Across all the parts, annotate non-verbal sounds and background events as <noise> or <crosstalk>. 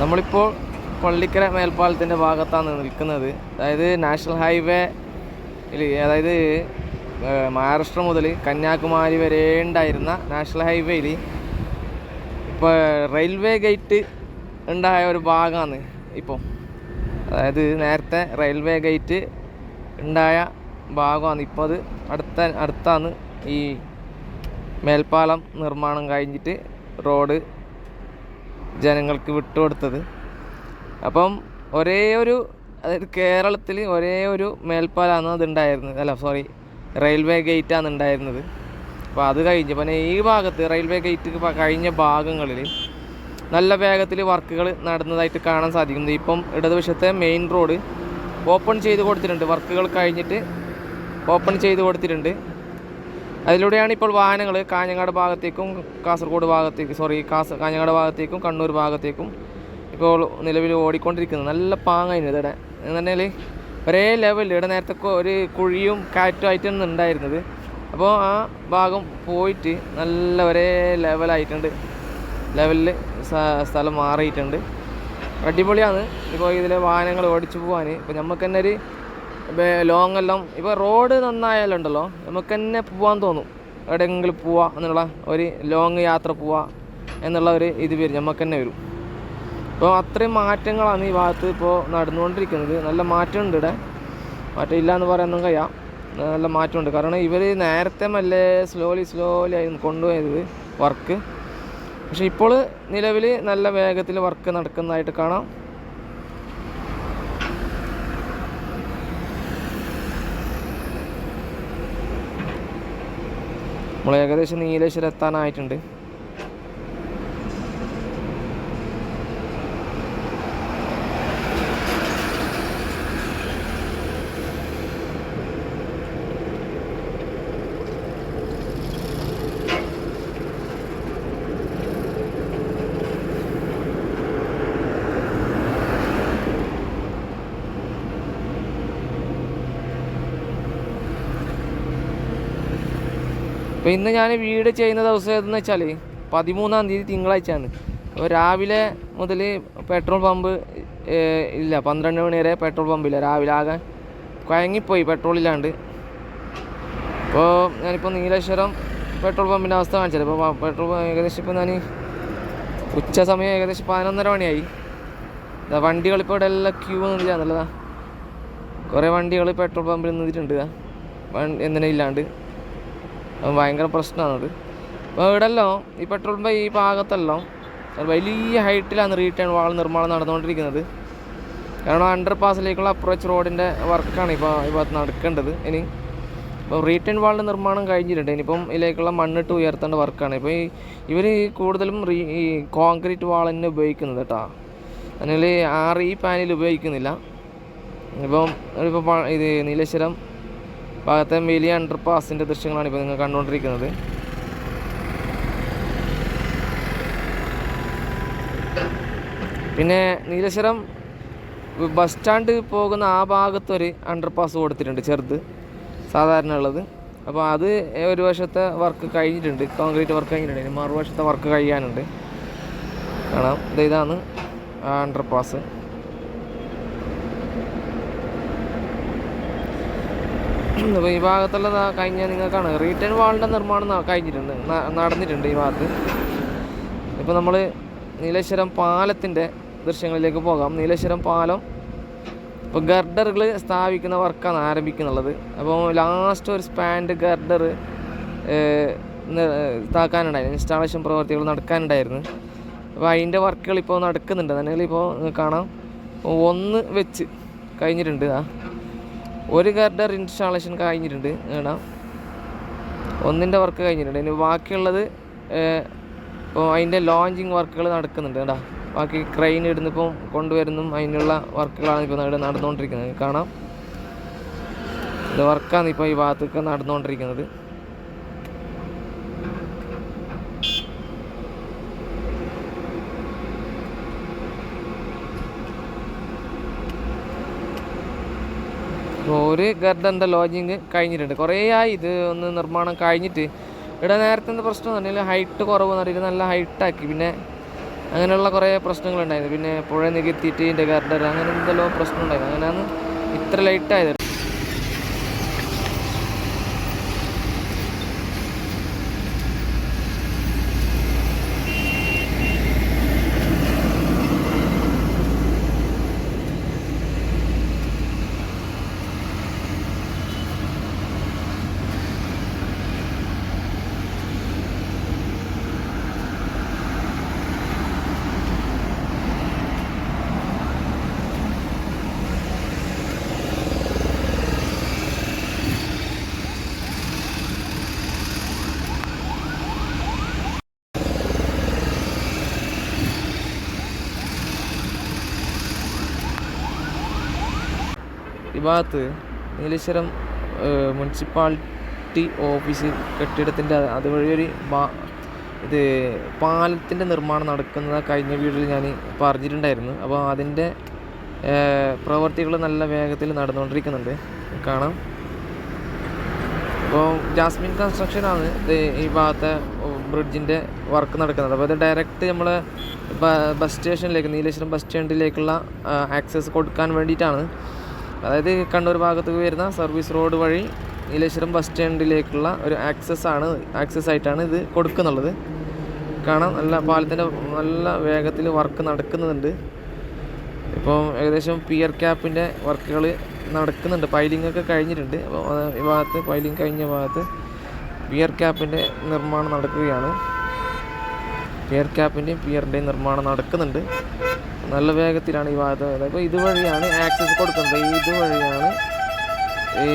നമ്മളിപ്പോൾ പള്ളിക്കര മേൽപ്പാലത്തിന്റെ ഭാഗത്താണ് നിൽക്കുന്നത്. അതായത് നാഷണൽ ഹൈവേ അതായത് മഹാരാഷ്ട്ര മുതൽ കന്യാകുമാരി വരെ ഉണ്ടായിരുന്ന നാഷണൽ ഹൈവേയിൽ ഇപ്പോൾ റെയിൽവേ ഗേറ്റ് ഉണ്ടായ ഒരു ഭാഗമാണ് ഇപ്പോൾ അതായത് നേരത്തെ റെയിൽവേ ഗേറ്റ് ഉണ്ടായ ഭാഗമാണ് ഇപ്പോൾ അത് അടുത്ത അടുത്താണ് ഈ മേൽപ്പാലം നിർമ്മാണം കഴിഞ്ഞിട്ട് റോഡ് ജനങ്ങൾക്ക് വിട്ടുകൊടുത്തത്. അപ്പം ഒരേ ഒരു അതായത് കേരളത്തിൽ ഒരേ ഒരു മേൽപ്പാലാണ് അതുണ്ടായിരുന്നത്. അല്ല സോറി റെയിൽവേ ഗേറ്റാണ് ഉണ്ടായിരുന്നത്. അപ്പോൾ അത് കഴിഞ്ഞ് പിന്നെ ഈ ഭാഗത്ത് റെയിൽവേ ഗേറ്റ് കഴിഞ്ഞ ഭാഗങ്ങളിൽ നല്ല വേഗത്തിൽ വർക്കുകൾ നടന്നതായിട്ട് കാണാൻ സാധിക്കുന്നത് ഇപ്പം ഇടതുവശത്തെ മെയിൻ റോഡ് ഓപ്പൺ ചെയ്ത് കൊടുത്തിട്ടുണ്ട്. വർക്കുകൾ കഴിഞ്ഞിട്ട് ഓപ്പൺ ചെയ്ത് കൊടുത്തിട്ടുണ്ട്. അതിലൂടെയാണ് ഇപ്പോൾ വാഹനങ്ങൾ കാഞ്ഞങ്ങാട് ഭാഗത്തേക്കും കാസർഗോഡ് ഭാഗത്തേക്ക് സോറി കാസ കാഞ്ഞങ്ങാട് ഭാഗത്തേക്കും കണ്ണൂർ ഭാഗത്തേക്കും ഇപ്പോൾ നിലവിൽ ഓടിക്കൊണ്ടിരിക്കുന്നത് നല്ല പാങ്ങായി ഇവിടെ. എന്നുണ്ടെങ്കിൽ ഒരേ ലെവലിൽ ഇവിടെ നേരത്തെ ഒരു കുഴിയും കാറ്റും ആയിട്ടാണ് ഉണ്ടായിരുന്നത്. അപ്പോൾ ആ ഭാഗം പോയിട്ട് നല്ല ഒരേ ലെവലായിട്ടുണ്ട് ലെവലിൽ സ്ഥലം മാറിയിട്ടുണ്ട്. അടിപൊളിയാണ്. ഇപ്പോൾ ഇതിലെ വാഹനങ്ങൾ ഓടിച്ചു പോകാൻ ഇപ്പോൾ നമുക്ക് തന്നെ ഒരു ലോങ് എല്ലാം ഇപ്പോൾ റോഡ് നന്നായാലുണ്ടല്ലോ നമുക്ക് തന്നെ പോകാൻ തോന്നും. എവിടെയെങ്കിലും പോവാ എന്നുള്ള ഒരു ലോങ് യാത്ര പോവാ എന്നുള്ള ഒരു ഇത് വരും നമുക്ക് തന്നെ വരും. ഇപ്പോൾ അത്രയും മാറ്റങ്ങളാണ് ഈ ഭാഗത്ത് ഇപ്പോൾ നടന്നുകൊണ്ടിരിക്കുന്നത്. നല്ല മാറ്റമുണ്ട് ഇവിടെ. മാറ്റം ഇല്ല എന്ന് പറയാനൊന്നും കഴിയാം. നല്ല മാറ്റമുണ്ട്. കാരണം ഇവർ നേരത്തെ മെല്ലെ സ്ലോലി സ്ലോലി ആയിരുന്നു കൊണ്ടുപോയത് വർക്ക് പക്ഷെ ഇപ്പോൾ നിലവിൽ നല്ല വേഗത്തിൽ വർക്ക് നടക്കുന്നതായിട്ട് കാണാം. നമ്മൾ ഏകദേശം നീലേശ്വരം എത്താനായിട്ടുണ്ട്. അപ്പോൾ ഇന്ന് ഞാൻ വീട് ചെയ്യുന്ന ദിവസം ഏതെന്ന് വെച്ചാൽ പതിമൂന്നാം തീയതി തിങ്കളാഴ്ചയാണ്. അപ്പോൾ രാവിലെ മുതൽ പെട്രോൾ പമ്പ് ഇല്ല പന്ത്രണ്ട് മണി വരെ പെട്രോൾ പമ്പില്ല. രാവിലെ ആകെ കുഴങ്ങിപ്പോയി പെട്രോൾ ഇല്ലാണ്ട്. അപ്പോൾ ഞാനിപ്പോൾ നീലേശ്വരം പെട്രോൾ പമ്പിന്റെ അവസ്ഥ കാണിച്ചത്. അപ്പോൾ പെട്രോൾ ഏകദേശം ഇപ്പോൾ ഞാൻ ഉച്ച സമയം ഏകദേശം പതിനൊന്നര മണിയായി. ഇപ്പോൾ ഇവിടെ എല്ലാം ക്യൂ നിന്നില്ല എന്നുള്ളതാ കുറേ വണ്ടികൾ പെട്രോൾ പമ്പിൽ നിന്നിട്ടുണ്ട്. എന്തിനും ഇല്ലാണ്ട്. ഭയങ്കര പ്രശ്നമാണത്. അപ്പോൾ ഇവിടെല്ലോ ഈ പെട്രോൾ പമ്പ് ഈ ഭാഗത്തെല്ലാം വലിയ ഹൈറ്റിലാണ് റീടേൺ വാൾ നിർമ്മാണം നടന്നുകൊണ്ടിരിക്കുന്നത്. കാരണം അണ്ടർ പാസിലേക്കുള്ള അപ്രോച്ച് റോഡിന്റെ വർക്കാണ് ഇപ്പോൾ ഭാഗത്ത് നടക്കേണ്ടത് ഇനി. ഇപ്പോൾ റീടേൺ വാളിന്റെ നിർമ്മാണം കഴിഞ്ഞിട്ടുണ്ട്. ഇനിയിപ്പം ഇതിലേക്കുള്ള മണ്ണിട്ട് ഉയർത്തേണ്ട വർക്കാണ് ഇപ്പോൾ ഈ ഇവർ കൂടുതലും റീ ഈ കോൺക്രീറ്റ് വാൾ തന്നെ ഉപയോഗിക്കുന്നത് കേട്ടോ. അതിനാൽ ആറ് ഈ പാനൽ ഉപയോഗിക്കുന്നില്ല. ഇപ്പം ഇപ്പോൾ ഇത് നീലേശ്വരം ഭാഗത്തെ വലിയ അണ്ടർ പാസിന്റെ ദൃശ്യങ്ങളാണ് ഇപ്പോൾ നിങ്ങൾ കണ്ടുകൊണ്ടിരിക്കുന്നത്. പിന്നെ നീലേശ്വരം ബസ് സ്റ്റാൻഡ് പോകുന്ന ആ ഭാഗത്തൊരു അണ്ടർ പാസ് കൊടുത്തിട്ടുണ്ട് ചെറുത്. സാധാരണ ഉള്ളത്. അപ്പോൾ അത് ഒരു വശത്തെ വർക്ക് കഴിഞ്ഞിട്ടുണ്ട് കോൺക്രീറ്റ് വർക്ക് കഴിഞ്ഞിട്ടുണ്ട്. ഇനി മറുവശത്തെ വർക്ക് കഴിയാനുണ്ട്. കാണാം. ഇത് ഇതാണ് അണ്ടർ പാസ് അപ്പോൾ ഈ ഭാഗത്തുള്ളത് കഴിഞ്ഞാൽ നിങ്ങൾക്കാണ്. റീറ്റേൺ വാളിന്റെ നിർമ്മാണം കഴിഞ്ഞിട്ടുണ്ട്. നടന്നിട്ടുണ്ട് ഈ ഭാഗത്ത്. ഇപ്പോൾ നമ്മൾ നീലേശ്വരം പാലത്തിന്റെ ദൃശ്യങ്ങളിലേക്ക് പോകാം. നീലേശ്വരം പാലം ഇപ്പോൾ ഗർഡറുകൾ സ്ഥാപിക്കുന്ന വർക്കാണ് ആരംഭിക്കുന്നുള്ളത്. അപ്പോൾ ലാസ്റ്റ് ഒരു സ്പാൻഡ് ഗർഡർ ഇതാക്കാനുണ്ടായിരുന്നു. ഇൻസ്റ്റാളേഷൻ പ്രവർത്തികൾ നടക്കാനുണ്ടായിരുന്നു. അപ്പോൾ അതിന്റെ വർക്കുകൾ ഇപ്പോൾ നടക്കുന്നുണ്ട്. തന്നെ ഇപ്പോൾ കാണാം. ഒന്ന് വെച്ച് കഴിഞ്ഞിട്ടുണ്ട്. ആ ഒരു ഗർഡർ ഇൻസ്റ്റാളേഷൻ കഴിഞ്ഞിട്ടുണ്ട് ഏടാ. ഒന്നിന്റെ വർക്ക് കഴിഞ്ഞിട്ടുണ്ട്. ഇനി ബാക്കിയുള്ളത് ഇപ്പോൾ അതിന്റെ ലോഞ്ചിങ് വർക്കുകൾ നടക്കുന്നുണ്ട് കേട്ടോ ബാക്കി ക്രെയിൻ ഇടുന്നിപ്പം കൊണ്ടുവരുന്നും അതിനുള്ള വർക്കുകളാണ് ഇപ്പോൾ ഇവിടെ നടന്നുകൊണ്ടിരിക്കുന്നത്. കാണാം. ഇത് വർക്കാണ് ഇപ്പോൾ ഈ ഭാഗത്തൊക്കെ നടന്നുകൊണ്ടിരിക്കുന്നത്. ഒരു ഗർഡന്റെ ലോഞ്ചിങ് കഴിഞ്ഞിട്ടുണ്ട്. കുറേ ആയി ഇത് ഒന്ന് നിർമ്മാണം കഴിഞ്ഞിട്ട്. ഇവിടെ നേരത്തെ എന്താ പ്രശ്നം പറഞ്ഞാൽ ഹൈറ്റ് കുറവ് എന്ന് പറഞ്ഞാൽ നല്ല ഹൈറ്റാക്കി പിന്നെ അങ്ങനെയുള്ള കുറേ പ്രശ്നങ്ങളുണ്ടായിരുന്നു. പിന്നെ പുഴ നികത്തിയിട്ട് ഇതിന്റെ ഗർഡർ അങ്ങനെ എന്തെല്ലോ പ്രശ്നമുണ്ടായിരുന്നു. അങ്ങനെയാണ് ഇത്ര ലേറ്റ് ഈ ഭാഗത്ത് നീലേശ്വരം മുനിസിപ്പാലിറ്റി ഓഫീസ് കെട്ടിടത്തിന്റെ അതുവഴി ഒരു ഇത് പാലത്തിന്റെ നിർമ്മാണം നടക്കുന്നത് കഴിഞ്ഞ വീഡിയോയിൽ ഞാൻ പറഞ്ഞിട്ടുണ്ടായിരുന്നു. അപ്പോൾ അതിന്റെ പ്രവർത്തികൾ നല്ല വേഗത്തിൽ നടന്നുകൊണ്ടിരിക്കുന്നുണ്ട്. കാണാം. അപ്പോൾ ജാസ്മിൻ കൺസ്ട്രക്ഷനാണ് ഇത് ഈ ഭാഗത്തെ ബ്രിഡ്ജിന്റെ വർക്ക് നടക്കുന്നത്. അപ്പോൾ ഇത് ഡയറക്റ്റ് നമ്മൾ ബസ് സ്റ്റേഷനിലേക്ക് നീലേശ്വരം ബസ് സ്റ്റാൻഡിലേക്കുള്ള ആക്സസ് കൊടുക്കാൻ വേണ്ടിയിട്ടാണ്. അതായത് കണ്ണൂർ ഭാഗത്തേക്ക് വരുന്ന സർവീസ് റോഡ് വഴി നീലേശ്വരം ബസ് സ്റ്റാൻഡിലേക്കുള്ള ഒരു ആക്സസ് ആണ് ആക്സസ് ആയിട്ടാണ് ഇത് കൊടുക്കുന്നുള്ളത്. കാണാം നല്ല പാലത്തിന്റെ നല്ല വേഗത്തിൽ വർക്ക് നടക്കുന്നുണ്ട്. ഇപ്പോൾ ഏകദേശം പിയർ ക്യാപ്പിന്റെ വർക്കുകൾ നടക്കുന്നുണ്ട്. പൈലിംഗ് ഒക്കെ കഴിഞ്ഞിട്ടുണ്ട്. അപ്പോൾ ഈ ഭാഗത്ത് പൈലിംഗ് കഴിഞ്ഞ ഭാഗത്ത് പിയർ ക്യാപ്പിന്റെ നിർമ്മാണം നടക്കുകയാണ്. പിയർ ക്യാപ്പിന്റെയും പിയറിന്റെയും നിർമ്മാണം നടക്കുന്നുണ്ട്. നല്ല വേഗത്തിലാണ് ഈ ഭാഗത്ത് അപ്പോൾ ഇതുവഴിയാണ് ആക്സസ് കൊടുക്കുന്നത്. ഇതുവഴിയാണ് ഈ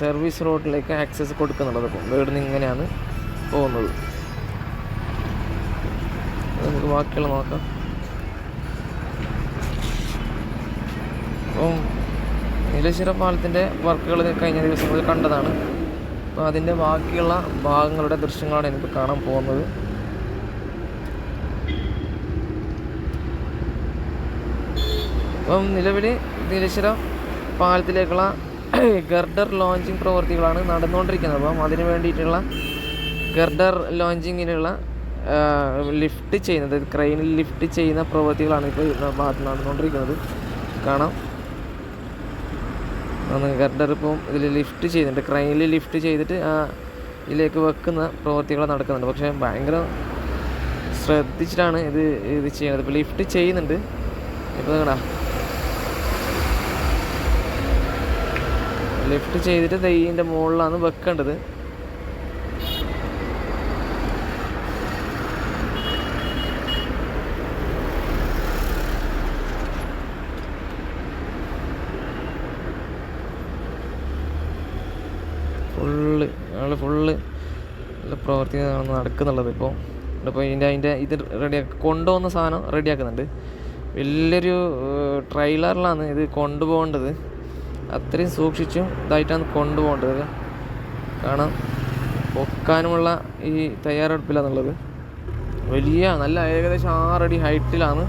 സർവീസ് റോഡിലേക്ക് ആക്സസ് കൊടുക്കുന്നുള്ളത് അപ്പം ഇവിടുന്ന് ഇങ്ങനെയാണ് പോകുന്നത്. നമുക്ക് ബാക്കിയുള്ള നോക്കാം. അപ്പം നീലശ്വര പാലത്തിന്റെ വർക്കുകൾ കഴിഞ്ഞ ദിവസങ്ങളിൽ കണ്ടതാണ്. അപ്പോൾ അതിന്റെ ബാക്കിയുള്ള ഭാഗങ്ങളുടെ ദൃശ്യങ്ങളാണ് എനിക്ക് കാണാൻ പോകുന്നത്. അപ്പം നിലവിൽ നീലേശ്വരം പാലത്തിലേക്കുള്ള ഗർഡർ ലോഞ്ചിങ് പ്രവൃത്തികളാണ് നടന്നുകൊണ്ടിരിക്കുന്നത്. അപ്പം അതിന് വേണ്ടിയിട്ടുള്ള ഗർഡർ ലോഞ്ചിങ്ങിനുള്ള ലിഫ്റ്റ് ചെയ്യുന്നത് ക്രെയിനിൽ ലിഫ്റ്റ് ചെയ്യുന്ന പ്രവൃത്തികളാണ് ഇപ്പോൾ ഭാഗത്ത് നടന്നുകൊണ്ടിരിക്കുന്നത്. കാണാം. ഗർഡർ ഇപ്പം ഇതിൽ ലിഫ്റ്റ് ചെയ്യുന്നുണ്ട്. ക്രെയിനിൽ ലിഫ്റ്റ് ചെയ്തിട്ട് ആ ഇതിലേക്ക് വെക്കുന്ന പ്രവൃത്തികൾ നടക്കുന്നുണ്ട്. പക്ഷേ ഭയങ്കര ശ്രദ്ധിച്ചിട്ടാണ് ഇത് ഇത് ചെയ്യുന്നത്. ഇപ്പോൾ ലിഫ്റ്റ് ചെയ്യുന്നുണ്ട്. ഇപ്പോൾ നിങ്ങടാ ലിഫ്റ്റ് ചെയ്തിട്ട് തെയ്യിന്റെ മുകളിലാണ് വെക്കേണ്ടത്. ഫുള്ള് ഞങ്ങൾ ഫുള്ള് നല്ല പ്രവർത്തിയാണ് നടക്കുന്നുള്ളത് ഇപ്പോൾ ഇപ്പോൾ ഇതിന്റെ അതിന്റെ ഇത് റെഡിയാക്കി കൊണ്ടുപോകുന്ന സാധനം റെഡിയാക്കുന്നുണ്ട് വലിയൊരു ട്രെയിലറിലാണ് ഇത് കൊണ്ടുപോകേണ്ടത്. അത്രയും സൂക്ഷിച്ചും ഇതായിട്ടാണ് കൊണ്ടുപോകേണ്ടത്. കാരണം പൊക്കാനുമുള്ള ഈ തയ്യാറെടുപ്പിലാണുള്ളത്. വലിയ നല്ല ഏകദേശം ആറടി ഹൈറ്റിലാണ്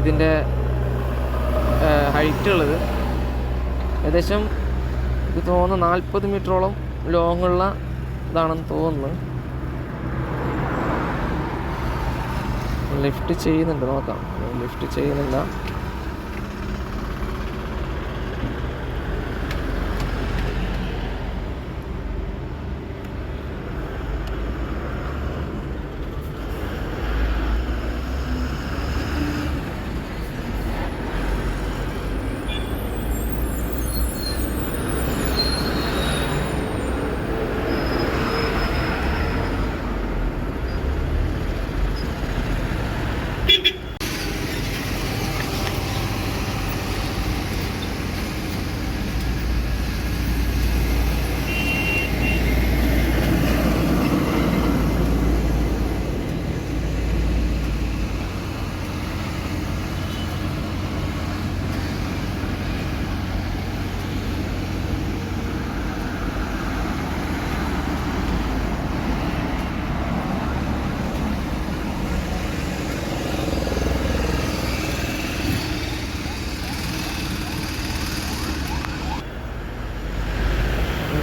ഇതിന്റെ ഹൈറ്റ് ഉള്ളത് ഏകദേശം ഇത് തോന്നുന്നു നാൽപ്പത് മീറ്ററോളം ലോങ്ങുള്ള ഇതാണെന്ന് തോന്നുന്നു. ലിഫ്റ്റ് ചെയ്യുന്നുണ്ട് നോക്കാം. ലിഫ്റ്റ് ചെയ്യുന്നില്ല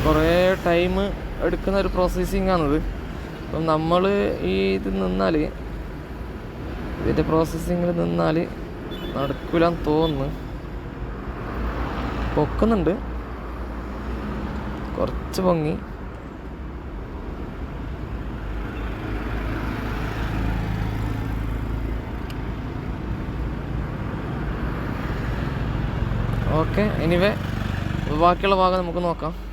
കുറേ ടൈം എടുക്കുന്ന ഒരു പ്രോസസ്സിങ് ആണിത്. അപ്പം നമ്മൾ ഈ ഇത് നിന്നാൽ ഇതിന്റെ പ്രോസസ്സിങ്ങിൽ നിന്നാൽ നടക്കില്ലാന്ന് തോന്നുന്നു. പൊക്കുന്നുണ്ട്. കുറച്ച് പൊങ്ങി. ഓക്കെ എനിവേ ബാക്കിയുള്ള ഭാഗം നമുക്ക് നോക്കാം.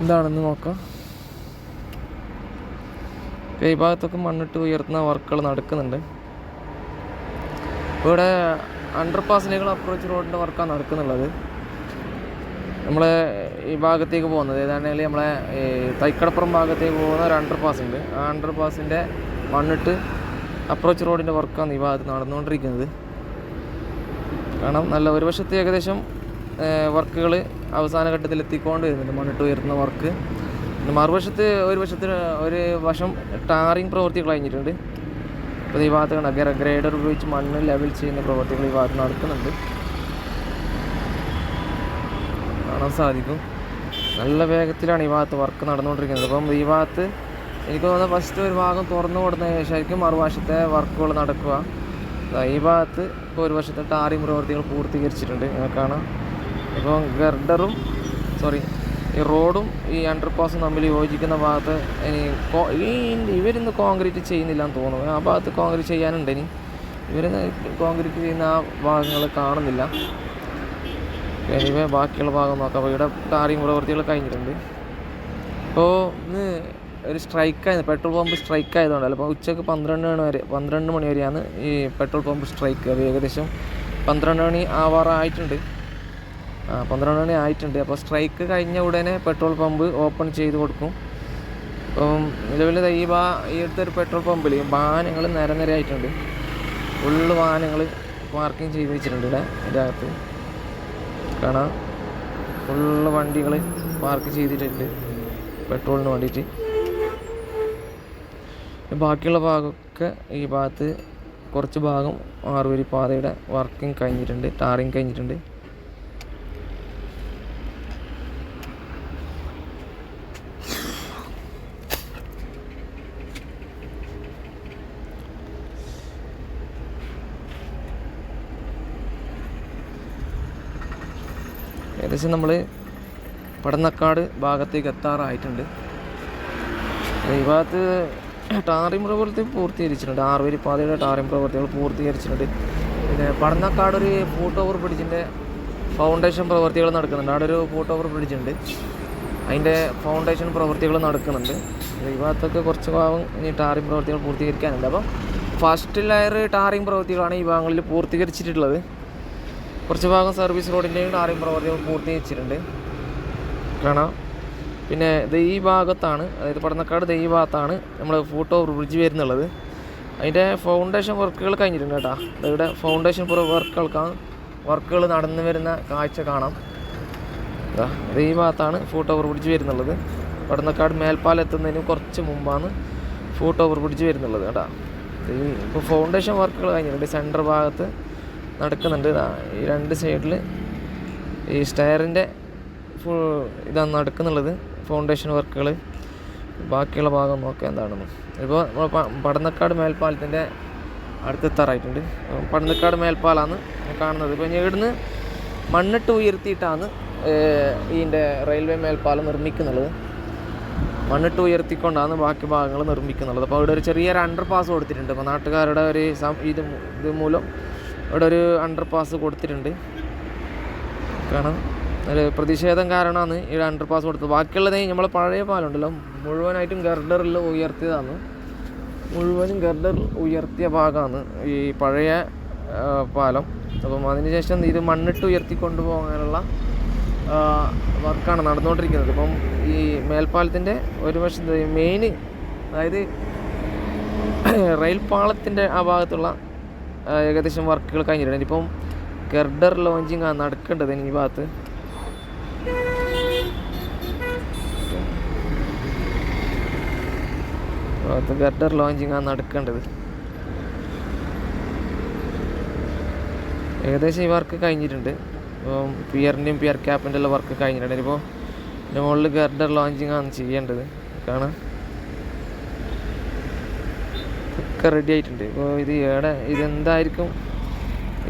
എന്താണെന്ന് നോക്കാം. കൈഭാഗത്തൊക്കെ ഭാഗത്തൊക്കെ മണ്ണിട്ട് ഉയർത്തുന്ന വർക്കുകൾ നടക്കുന്നുണ്ട്. ഇവിടെ അണ്ടർ പാസിലേക്കുള്ള അപ്രോച്ച് റോഡിന്റെ വർക്കാണ് നടക്കുന്നുള്ളത്. നമ്മൾ ഈ ഭാഗത്തേക്ക് പോകുന്നത്. ഏതാണെങ്കിൽ നമ്മളെ തൈക്കടപ്പുറം ഭാഗത്തേക്ക് പോകുന്ന ഒരു അണ്ടർ പാസ് ഉണ്ട്. ആ അണ്ടർ പാസിന്റെ മണ്ണിട്ട് അപ്രോച്ച് റോഡിന്റെ വർക്കാണ് ഈ ഭാഗത്ത് നടന്നുകൊണ്ടിരിക്കുന്നത്. കാരണം നല്ല ഒരു വശത്ത് ഏകദേശം വർക്കുകൾ അവസാന ഘട്ടത്തിൽ എത്തിക്കൊണ്ട് വരുന്നുണ്ട് മണ്ണിട്ട് ഉയർത്തുന്ന വർക്ക്. മറുവശത്ത് ഒരു വശത്ത് ഒരു വശം ടാറിങ് പ്രവൃത്തികൾ കഴിഞ്ഞിട്ടുണ്ട്. അപ്പോൾ ഈ ഭാഗത്ത് കണ്ട? ഗ്ര ഗ്രേഡർ ഉപയോഗിച്ച് മണ്ണ് ലെവൽ ചെയ്യുന്ന പ്രവൃത്തികൾ ഈ ഭാഗത്ത് നടക്കുന്നുണ്ട്. കാണാൻ സാധിക്കും. നല്ല വേഗത്തിലാണ് ഈ ഭാഗത്ത് വർക്ക് നടന്നുകൊണ്ടിരിക്കുന്നത്. അപ്പം ഈ ഭാഗത്ത് എനിക്ക് തോന്നുന്നത് ഫസ്റ്റ് ഒരു ഭാഗം തുറന്നു കൊടുത്തതിന് ശേഷമായിരിക്കും മറുവശത്തെ വർക്കുകൾ നടക്കുക. ഈ ഭാഗത്ത് ഇപ്പോൾ ഒരു വശത്തെ ടാറിങ് പ്രവൃത്തികൾ പൂർത്തീകരിച്ചിട്ടുണ്ട്. കാണാം. ഇപ്പോൾ ഗർഡറും സോറി ഈ റോഡും ഈ അണ്ടർപാസും തമ്മിൽ യോജിക്കുന്ന ഭാഗത്ത് ഇനി ഈ ഇവരിന്ന് കോൺക്രീറ്റ് ചെയ്യുന്നില്ല എന്ന് തോന്നുന്നു. ആ ഭാഗത്ത് കോൺക്രീറ്റ് ചെയ്യാനുണ്ട് ഇനി. ഇവരിന്ന് കോൺക്രീറ്റ് ചെയ്യുന്ന ആ ഭാഗങ്ങൾ കാണുന്നില്ല. എനിവേ ബാക്കിയുള്ള ഭാഗം നോക്കാം. അപ്പോൾ ഇവിടെ കാര്യം പ്രവൃത്തികൾ കഴിഞ്ഞിട്ടുണ്ട്. ഇപ്പോൾ ഇന്ന് ഒരു സ്ട്രൈക്കായിരുന്നു പെട്രോൾ പമ്പ് സ്ട്രൈക്ക് ആയതുകൊണ്ട് അപ്പോൾ ഉച്ചയ്ക്ക് പന്ത്രണ്ട് മണി വരെ പന്ത്രണ്ട് മണി വരെയാണ് ഈ പെട്രോൾ പമ്പ് സ്ട്രൈക്ക് അത് ഏകദേശം പന്ത്രണ്ട് മണി ആവാറായിട്ടുണ്ട്. പന്ത്രണ്ട് മണി ആയിട്ടുണ്ട്. അപ്പോൾ സ്ട്രൈക്ക് കഴിഞ്ഞ ഉടനെ പെട്രോൾ പമ്പ് ഓപ്പൺ ചെയ്ത് കൊടുക്കും. അപ്പം നിലവിൽ ഈ ബാ ഈ അടുത്തൊരു പെട്രോൾ പമ്പിൽ വാഹനങ്ങൾ നിര നിരയായിട്ടുണ്ട് ഫുള്ള് വാഹനങ്ങൾ പാർക്കിംഗ് ചെയ്ത് വെച്ചിട്ടുണ്ട് ഇവിടെ ഇതിന്റെ അകത്ത്. കാണാം. ഫുള്ള് വണ്ടികൾ പാർക്ക് ചെയ്തിട്ടുണ്ട് പെട്രോളിന് വേണ്ടിയിട്ട്. ബാക്കിയുള്ള ഭാഗമൊക്കെ ഈ ഭാഗത്ത് കുറച്ച് ഭാഗം ആറുവരി പാതയുടെ വർക്കിംഗ് കഴിഞ്ഞിട്ടുണ്ട് ടാറിങ് കഴിഞ്ഞിട്ടുണ്ട്. ഏകദേശം നമ്മൾ പടന്നക്കാട് ഭാഗത്തേക്ക് എത്താറായിട്ടുണ്ട്. ഈ ഭാഗത്ത് ടാറിംഗ് പ്രവൃത്തി പൂർത്തീകരിച്ചിട്ടുണ്ട്. ആറുവരി പാതയുടെ ടാറിംഗ് പ്രവൃത്തികൾ പൂർത്തീകരിച്ചിട്ടുണ്ട്. പിന്നെ പടന്നക്കാട് ഒരു ഫൂട്ട് ഓവർ ബ്രിഡ്ജിന്റെ ഫൗണ്ടേഷൻ പ്രവൃത്തികൾ നടക്കുന്നുണ്ട്. അവിടെ ഒരു ഫൂട്ട് ഓവർ ബ്രിഡ്ജ് ഉണ്ട്. അതിന്റെ ഫൗണ്ടേഷൻ പ്രവൃത്തികൾ നടക്കുന്നുണ്ട്. ഈ ഭാഗത്തൊക്കെ കുറച്ച് ഭാഗം ഇനി ടാറിംഗ് പ്രവൃത്തികൾ പൂർത്തീകരിക്കാനുണ്ട്. അപ്പം ഫസ്റ്റ് ലെയർ ടാറിംഗ് പ്രവൃത്തികളാണ് ഈ ഭാഗങ്ങളിൽ പൂർത്തീകരിച്ചിട്ടുള്ളത്. കുറച്ച് ഭാഗം സർവീസ് റോഡിന്റെയും ടാറിംഗ് പ്രവൃത്തികൾ പൂർത്തീകരിച്ചിട്ടുണ്ട് കാണാം. പിന്നെ ഇത് ഈ ഭാഗത്താണ് അതായത് പടന്നക്കാട് ഇത് ഈ ഭാഗത്താണ് നമ്മൾ ഫൂട്ട് ഓവർ ബ്രിഡ്ജ് വരുന്നുള്ളത്. അതിന്റെ ഫൗണ്ടേഷൻ വർക്കുകൾ കഴിഞ്ഞിട്ടുണ്ട് കേട്ടോ. ദാ ഇവിടെ ഫൗണ്ടേഷൻ വർക്കുകൾക്കാണ് വർക്കുകൾ നടന്നു വരുന്ന കാഴ്ച കാണാം. ദാ ഇത് ഈ ഭാഗത്താണ് ഫൂട്ട് ഓവർ ബ്രിഡ്ജ് വരുന്നുള്ളത്. പടന്നക്കാട് മേൽപ്പാലം എത്തുന്നതിന് കുറച്ച് മുമ്പാണ് ഫൂട്ട് ഓവർ ബ്രിഡ്ജ് വരുന്നുള്ളത് കേട്ടോ. ഇപ്പോൾ ഫൗണ്ടേഷൻ വർക്കുകൾ കഴിഞ്ഞിട്ടുണ്ട്. സെന്റർ ഭാഗത്ത് നടക്കുന്നുണ്ട്. ഈ രണ്ട് സൈഡിൽ ഈ സ്റ്റയറിന്റെ ഫുൾ ഇതാണ് നടക്കുന്നുള്ളത് ഫൗണ്ടേഷൻ വർക്കുകൾ ബാക്കിയുള്ള ഭാഗം നോക്കാം എന്താണെന്ന്. ഇപ്പോൾ പടന്നക്കാട് മേൽപ്പാലത്തിന്റെ അടുത്തെത്താറായിട്ടുണ്ട്. പടന്നക്കാട് മേൽപ്പാലമാണ് കാണുന്നത്. ഇപ്പോൾ ഇവിടുന്ന് മണ്ണിട്ട് ഉയർത്തിയിട്ടാണ് ഇതിന്റെ റെയിൽവേ മേൽപ്പാലം നിർമ്മിക്കുന്നുള്ളത് മണ്ണിട്ട് ഉയർത്തിക്കൊണ്ടാണ് ബാക്കി ഭാഗങ്ങൾ നിർമ്മിക്കുന്നുള്ളത് അപ്പോൾ അവിടെ ഒരു ചെറിയൊരു അണ്ടർ പാസ് കൊടുത്തിട്ടുണ്ട്. അപ്പോൾ നാട്ടുകാരുടെ ഒരു ഇത് ഇത് മൂലം ഇവിടെ ഒരു അണ്ടർ പാസ് കൊടുത്തിട്ടുണ്ട്. കാരണം ഒരു പ്രതിഷേധം കാരണമാണ് ഈ അണ്ടർ പാസ് കൊടുത്തത്. ബാക്കിയുള്ളത് നമ്മളെ പഴയ പാലം ഉണ്ടല്ലോ മുഴുവനായിട്ടും ഗർഡറിൽ ഉയർത്തിയതാണ്. മുഴുവനും ഗർഡർ ഉയർത്തിയ ഭാഗമാണ് ഈ പഴയ പാലം. അപ്പം അതിനുശേഷം ഇത് മണ്ണിട്ട് ഉയർത്തി കൊണ്ടുപോകാനുള്ള വർക്കാണ് നടന്നുകൊണ്ടിരിക്കുന്നത്. ഇപ്പം ഈ മേൽപ്പാലത്തിന്റെ ഒരു വശത്ത് മെയിൻ അതായത് <coughs> റെയിൽ പാളത്തിന്റെ ആ ഭാഗത്തുള്ള ഏകദേശം വർക്കുകൾ കഴിഞ്ഞിട്ടുണ്ട്. ഇനിയിപ്പം ഗർഡർ ലോഞ്ചിങ് നടക്കേണ്ടത് ഇനി ഭാഗത്ത്. ഭാഗത്ത് ഗർഡർ ലോഞ്ചിങ് നടക്കേണ്ടത്. ഏകദേശം ഈ വർക്ക് കഴിഞ്ഞിട്ടുണ്ട്. ഇപ്പം പിയറിന്റെയും പിയർ ക്യാപ്പിന്റെ എല്ലാം വർക്ക് കഴിഞ്ഞിട്ടുണ്ട്. ഇപ്പോൾ മുകളിൽ ഗർഡർ ലോഞ്ചിങ് ആണ് ചെയ്യേണ്ടത്. കാണാം. ഒക്കെ റെഡി ആയിട്ടുണ്ട്. ഇപ്പോൾ ഇത് ഏടെ ഇതെന്തായിരിക്കും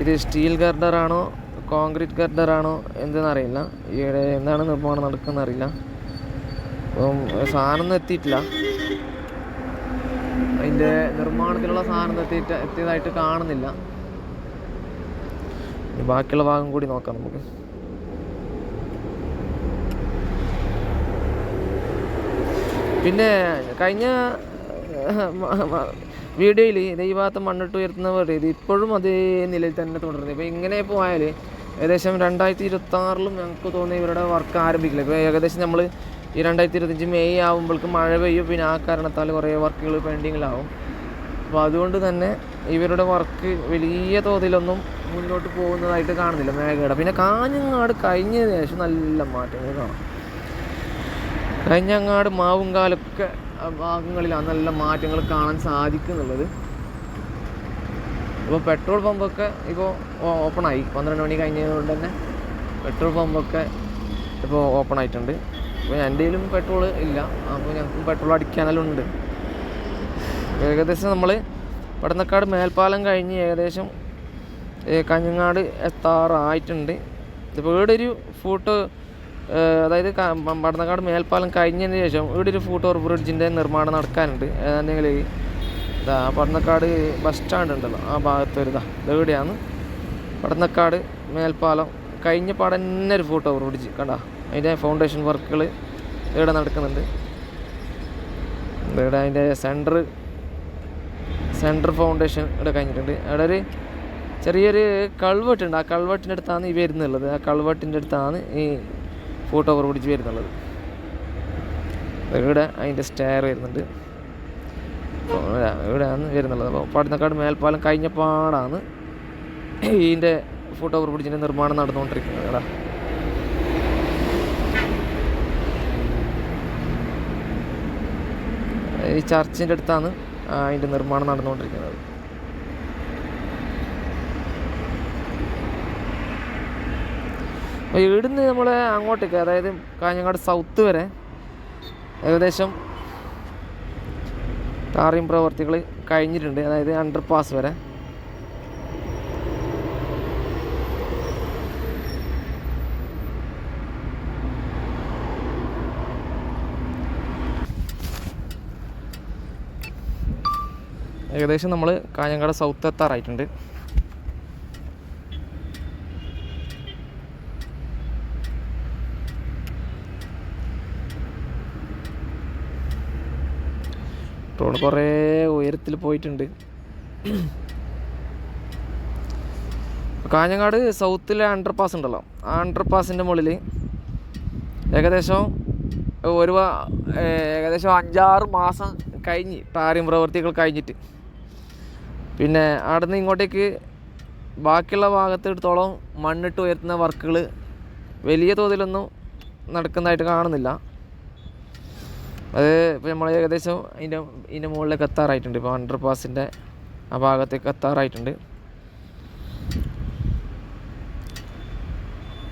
ഇത് സ്റ്റീൽ ഗർഡറാണോ കോൺക്രീറ്റ് ഗർഡറാണോ എന്തെന്ന് അറിയില്ല. ഇവിടെ എന്താണ് നിർമ്മാണം നടക്കുന്ന അറിയില്ല. അപ്പം സാധനം എത്തിയിട്ടില്ല. അതിന്റെ നിർമ്മാണത്തിലുള്ള സാധനം എത്തിയിട്ട് എത്തിയതായിട്ട് കാണുന്നില്ല. ബാക്കിയുള്ള ഭാഗം കൂടി നോക്കാം നമുക്ക്. പിന്നെ കഴിഞ്ഞ വീഡിയോയിൽ ദൈവാത്ത മണ്ണിട്ട് ഉയർത്തുന്നവർ ഇത് ഇപ്പോഴും അതേ നിലയിൽ തന്നെ തുടരുന്നത്. ഇപ്പോൾ ഇങ്ങനെ പോയാൽ ഏകദേശം രണ്ടായിരത്തി ഇരുപത്താറിലും ഞങ്ങൾക്ക് തോന്നി ഇവരുടെ വർക്ക് ആരംഭിക്കില്ല. ഇപ്പോൾ ഏകദേശം നമ്മൾ ഈ രണ്ടായിരത്തി ഇരുപത്തഞ്ച് മെയ് ആകുമ്പോഴേക്കും മഴ പെയ്യും. പിന്നെ ആ കാരണത്താൽ കുറേ വർക്കുകൾ പെൻഡിങ്ങിലാവും. അപ്പോൾ അതുകൊണ്ട് തന്നെ ഇവരുടെ വർക്ക് വലിയ തോതിലൊന്നും മുന്നോട്ട് പോകുന്നതായിട്ട് കാണുന്നില്ല മേഘയുടെ പിന്നെ കാഞ്ഞങ്ങാട് കഴിഞ്ഞതിന് ശേഷം നല്ല മാറ്റങ്ങൾ കാണാം. കഴിഞ്ഞങ്ങാട് മാവുംകാലൊക്കെ ആ ഭാഗങ്ങളിലാണ് നല്ല മാറ്റങ്ങൾ കാണാൻ സാധിക്കുന്നുള്ളത്. ഇപ്പോൾ പെട്രോൾ പമ്പൊക്കെ ഇപ്പോൾ ഓപ്പണായി. പന്ത്രണ്ട് മണി കഴിഞ്ഞതുകൊണ്ട് തന്നെ പെട്രോൾ പമ്പൊക്കെ ഇപ്പോൾ ഓപ്പൺ ആയിട്ടുണ്ട് അപ്പോൾ എന്റെ കയ്യിലും പെട്രോൾ ഇല്ല. അപ്പോൾ ഞങ്ങൾക്ക് പെട്രോൾ അടിക്കാനെല്ലാം ഉണ്ട്. ഏകദേശം നമ്മൾ പടന്നക്കാട് മേൽപ്പാലം കഴിഞ്ഞ് ഏകദേശം കഞ്ഞങ്ങാട് എത്താറായിട്ടുണ്ട്. ഇപ്പോൾ ഇവിടെ ഒരു ഫൂട്ട് അതായത് മടന്നക്കാട് മേൽപ്പാലം കഴിഞ്ഞതിന് ശേഷം ഇവിടെ ഒരു ഫൂട്ട് ഓവർ ബ്രിഡ്ജിന്റെ നിർമ്മാണം നടക്കാനുണ്ട്. ഏതാണെങ്കിൽ ഇതാ പടന്നക്കാട് ബസ് സ്റ്റാൻഡ് ഉണ്ടല്ലോ ആ ഭാഗത്ത് ഒരു ഇതാ ഇതെവിടെയാണ് പടന്നക്കാട് മേൽപ്പാലം കഴിഞ്ഞ പാടെ തന്നെ ഒരു ഫൂട്ട് ബ്രിഡ്ജ് കണ്ട? അതിന്റെ ഫൗണ്ടേഷൻ വർക്കുകൾ ഇവിടെ നടക്കുന്നുണ്ട്. ഇവിടെ അതിന്റെ സെന്റർ സെന്റർ ഫൗണ്ടേഷൻ ഇവിടെ കഴിഞ്ഞിട്ടുണ്ട്. അവിടെ ഒരു ചെറിയൊരു കൾവെട്ടുണ്ട് ആ കൾവെട്ടിന്റെ അടുത്താണ് ഈ വരുന്നുള്ളത് ആ കൾവെട്ടിന്റെ അടുത്താണ് ഈ ഫോട്ടോ ഓവർ പിടിച്ച് വരുന്നുള്ളത്. ഇവിടെ അതിന്റെ സ്റ്റെയർ വരുന്നുണ്ട്. ഇവിടെയാണ് വരുന്നുള്ളത്. അപ്പോൾ പടന്നക്കാട് മേൽപ്പാലം കഴിഞ്ഞ പാടാണ് ഇതിന്റെ ഫോട്ടോ ഓവർ പിടിച്ചിന്റെ നിർമ്മാണം നടന്നുകൊണ്ടിരിക്കുന്നത്. കേടാ ഈ ചർച്ചിന്റെ അടുത്താണ് അതിന്റെ നിർമ്മാണം നടന്നുകൊണ്ടിരിക്കുന്നത്. അപ്പോൾ ഇവിടുന്ന് നമ്മൾ അങ്ങോട്ടേക്ക് അതായത് കാഞ്ഞങ്ങാട് സൗത്ത് വരെ ഏകദേശം ടാറിങ് പ്രവർത്തികൾ കഴിഞ്ഞിട്ടുണ്ട്. അതായത് അണ്ടർ പാസ് വരെ. ഏകദേശം നമ്മൾ കാഞ്ഞങ്ങാട് സൗത്ത് എത്താറായിട്ടുണ്ട്. റോഡ് കുറേ ഉയരത്തിൽ പോയിട്ടുണ്ട്. കാഞ്ഞങ്ങാട് സൗത്തിലെ അണ്ടർ പാസ് ഉണ്ടല്ലോ. ആ അണ്ടർ പാസിന്റെ മുകളിൽ ഏകദേശം ഒരു ഏകദേശം അഞ്ചാറ് മാസം കഴിഞ്ഞ് താരം പ്രവർത്തികൾ കഴിഞ്ഞിട്ട്. പിന്നെ അവിടെ നിന്ന് ഇങ്ങോട്ടേക്ക് ബാക്കിയുള്ള ഭാഗത്തെടുത്തോളം മണ്ണിട്ട് ഉയർത്തുന്ന വർക്കുകൾ വലിയ തോതിലൊന്നും നടക്കുന്നതായിട്ട് കാണുന്നില്ല. അത് ഇപ്പോൾ നമ്മൾ ഏകദേശം അതിന്റെ ഇതിന്റെ മുകളിലേക്ക് എത്താറായിട്ടുണ്ട് ഇപ്പോൾ അണ്ടർ പാസിന്റെ ആ ഭാഗത്തേക്ക് എത്താറായിട്ടുണ്ട് ഇപ്പോൾ ഇതുവരെ നേരത്തെ ടാറിങ്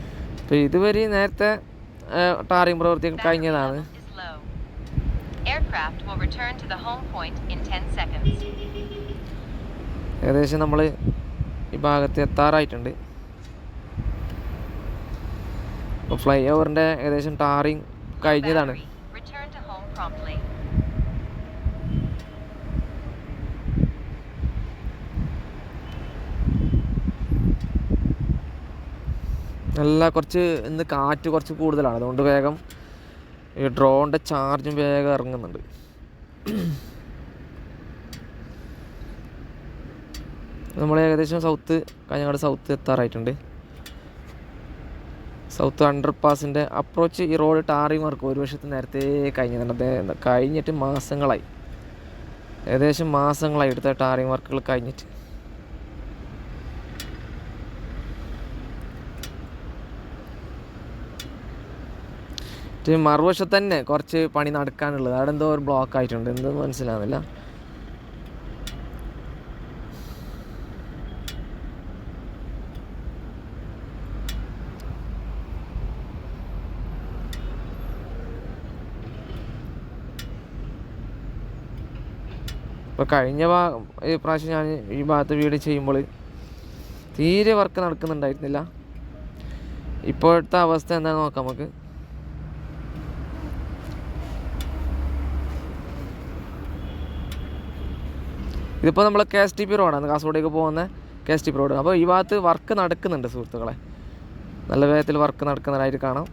പ്രവർത്തികൾ കഴിഞ്ഞതാണ് is low. Aircraft will return to ഇതുവരെ നേരത്തെ ടാറിംഗ് 10 കഴിഞ്ഞതാണ്. ഏകദേശം നമ്മൾ ഈ ഭാഗത്ത് എത്താറായിട്ടുണ്ട്. ഫ്ലൈ ഓവറിന്റെ ഏകദേശം ടാറിംഗ് കഴിഞ്ഞതാണ്. നല്ല കുറച്ച് ഇന്ന് കാറ്റ് കുറച്ച് കൂടുതലാണ്. അതുകൊണ്ട് വേഗം ഈ ഡ്രോണിന്റെ ചാർജും വേഗം ഇറങ്ങുന്നുണ്ട്. നമ്മൾ ഏകദേശം സൗത്ത് കാഞ്ഞങ്ങാട് സൗത്ത് എത്താറായിട്ടുണ്ട്. സൗത്ത് അണ്ടർ പാസിന്റെ അപ്രോച്ച് ഈ റോഡ് ടാറിങ് വർക്ക് ഒരു വർഷത്തെ നേരത്തെ കഴിഞ്ഞിട്ടുണ്ട് കഴിഞ്ഞിട്ട് മാസങ്ങളായി. ഏകദേശം മാസങ്ങളായി എടുത്ത ടാറിങ് വർക്കുകൾ കഴിഞ്ഞിട്ട്. മറുവശത്ത് തന്നെ കുറച്ച് പണി നടക്കാനുള്ളത്. അവിടെ എന്തോ ഒരു ബ്ലോക്ക് ആയിട്ടുണ്ട്. എന്തെന്ന് മനസ്സിലാവുന്നില്ല. ഇപ്പോൾ കഴിഞ്ഞ ഭാഗം ഈ പ്രാവശ്യം ഞാൻ ഈ ഭാഗത്ത് വീട് ചെയ്യുമ്പോൾ തീരെ വർക്ക് നടക്കുന്നുണ്ടായിരുന്നില്ല. ഇപ്പോഴത്തെ അവസ്ഥ എന്താണെന്ന് നോക്കാം നമുക്ക്. ഇതിപ്പോൾ നമ്മൾ കെ എസ് ടി പി റോഡാണ് കാസർഗോഡേക്ക് പോകുന്ന K S T P road അപ്പോൾ ഈ ഭാഗത്ത് വർക്ക് നടക്കുന്നുണ്ട് സുഹൃത്തുക്കളെ. നല്ല വേഗത്തിൽ വർക്ക് നടക്കുന്നതായിട്ട് കാണാം.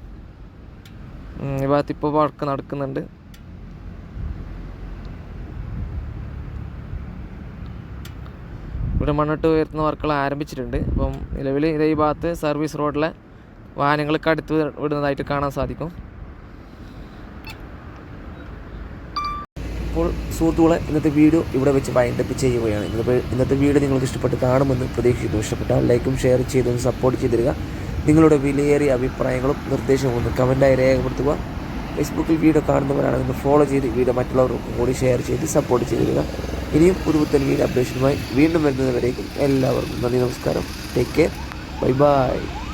ഈ ഭാഗത്ത് ഇപ്പോൾ വർക്ക് നടക്കുന്നുണ്ട്. ഇവിടെ മണ്ണിട്ട് ഉയർത്തുന്ന വർക്കുകൾ ആരംഭിച്ചിട്ടുണ്ട്. അപ്പം നിലവിൽ ഇതേ ഭാഗത്ത് സർവീസ് റോഡിലെ വാഹനങ്ങൾ അടുത്ത് വിടുന്നതായിട്ട് കാണാൻ സാധിക്കും. അപ്പോൾ സുഹൃത്തുക്കളെ ഇന്നത്തെ വീഡിയോ ഇവിടെ വെച്ച് വൈൻഡപ്പ് ചെയ്യുകയാണ്. ഇന്നത്തെ ഇന്നത്തെ വീഡിയോ നിങ്ങൾക്ക് ഇഷ്ടപ്പെട്ട് കാണുമെന്ന് പ്രതീക്ഷിക്കുന്നു. ഇഷ്ടപ്പെട്ടാൽ ലൈക്കും ഷെയർ ചെയ്തൊന്ന് സപ്പോർട്ട് ചെയ്തിരിക നിങ്ങളുടെ വിലയേറിയ അഭിപ്രായങ്ങളും നിർദ്ദേശവും ഒന്ന് കമന്റായി രേഖപ്പെടുത്തുക. ഫേസ്ബുക്കിൽ വീഡിയോ കാണുന്നവരാണെങ്കിൽ ഒന്ന് ഫോളോ ചെയ്ത് വീഡിയോ മറ്റുള്ളവർക്കും കൂടി ഷെയർ ചെയ്ത് സപ്പോർട്ട് ചെയ്തിരിക ഇനിയും പുതുപുത്തൻ വീഡിയോ അപ്ഡേഷനുമായി വീണ്ടും വരുന്നതുവരേക്കും എല്ലാവർക്കും നന്ദി നമസ്കാരം. Take care bye bye